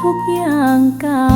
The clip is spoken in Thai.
ทุกอย่างเก่า